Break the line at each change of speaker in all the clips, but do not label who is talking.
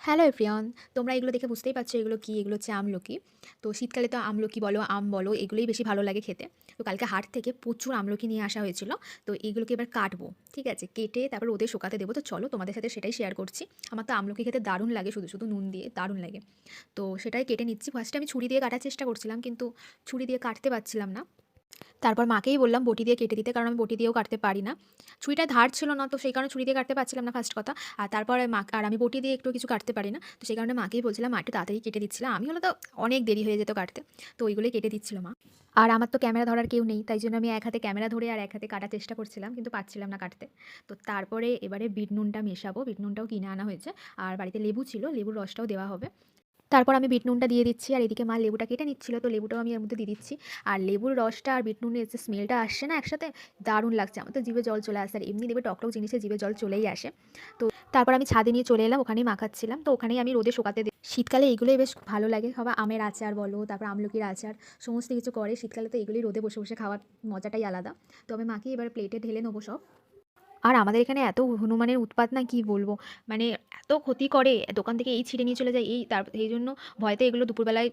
Hello everyone তোমরা এগুলো দেখে বুঝতেই পারছ এগুলো কি, এগুলো হচ্ছে আমলকি। তো শীতকালে তো আমলকি বলো, আম বলো, এগুলোই বেশি ভালো লাগে খেতে। তো কালকে হাট থেকে প্রচুর আমলকি নিয়ে আসা হয়েছিল। তো এগুলোকে এবার কাটবো, ঠিক আছে? কেটে তারপর ওদের শুকাতে দেবো। তো চলো তোমাদের সাথে সেটাই শেয়ার করছি। আমার তো আমলকি খেতে দারুণ লাগে, শুধু শুধু নুন দিয়ে দারুণ লাগে। তো সেটাই কেটে নিচ্ছি। ফার্স্টে আমি ছুরি দিয়ে কাটার চেষ্টা করছিলাম, কিন্তু ছুরি দিয়ে কাটতে পারছিলাম না। তারপর মাকেই বললাম বটি দিয়ে কেটে দিতে, কারণ আমি বটি দিয়েও কাটতে পারি না। ছুরিটা ধার ছিল না তো সেই কারণে ছুরি দিয়ে কাটতে পারছিলাম না ফার্স্ট কথা। আর তারপরে মা, আর আমি বটি দিয়ে একটু কিছু কাটতে পারি না, তো সেই কারণে মাকেই বলছিলাম, মা, একটু তাড়াতাড়ি কেটে দিচ্ছিলাম। আমি হলো তো অনেক দেরি হয়ে যেত কাটতে, তো ওইগুলোই কেটে দিচ্ছিল মা। আর আমার তো ক্যামেরা ধরার কেউ নেই, তাই জন্য আমি এক হাতে ক্যামেরা ধরে আর এক হাতে কাটার চেষ্টা করছিলাম, কিন্তু পারছিলাম না কাটতে। তো তারপরে এবারে বিট নুনটা মেশাবো, বিট নুনটাও কিনে আনা হয়েছে। আর বাড়িতে লেবু ছিল, লেবুর রসটাও দেওয়া হবে। তারপর আমি বিট নুনটা দিয়ে দিচ্ছি, আর এদিকে মা লেবুটা কেটে নিচ্ছিল, তো লেবুটাও আমি এর মধ্যে দিয়ে দিচ্ছি। আর লেবুর রসটা আর বিট নুনের যে স্মেলটা আসছে না, একসাথে দারুণ লাগছে। আমার তো জিভে জল চলে আসে, আর এমনি দেবে টকটক জিনিসে জিভে জল চলেই আসে। তো তারপর আমি ছাদে নিয়ে চলে এলাম, ওখানেই মাখাচ্ছিলাম তো ওখানেই আমি রোদে শুকাতে দিই শীতকালে এগুলোই বেশ ভালো লাগে, খাওয়া আমের আচার বলো, তারপর আমলকির আচার, সমস্ত কিছু করে। শীতকালে তো এগুলোই রোদে বসে বসে খাওয়ার মজাটাই আলাদা। তো আমি মাকে এবার প্লেটে ঢেলে নেব সব। আর আমাদের এখানে এত হনুমানের উৎপাত না কি বলব? মানে এত ক্ষতি করে, দোকান থেকে এই ছিঁড়ে নিয়ে চলে যায়, এই তার, এই জন্য ভয়তে এগুলো দুপুরবেলায়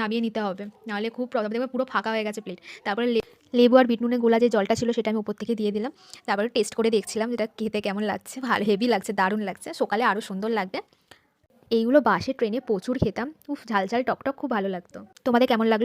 নামিয়ে নিতে হবে। নাহলে খুব প্রবলেম দেখবে পুরো ফাঁকা হয়ে গেছে প্লেট তারপরে লেবু আর বিটনুনের গোলা যে জলটা ছিল সেটা আমি উপর থেকে দিয়ে দিলাম। তারপরে টেস্ট করে দেখছিলাম যেটা খেতে কেমন লাগছে। ভালো হেভি লাগছে, দারুণ লাগছে। সকালে আরও সুন্দর লাগবে। এইগুলো বাসে, ট্রেনে প্রচুর খেতাম। উফ ঝাল ঝাল টকটক, খুব ভালো লাগতো। তোমাদের কেমন লাগল?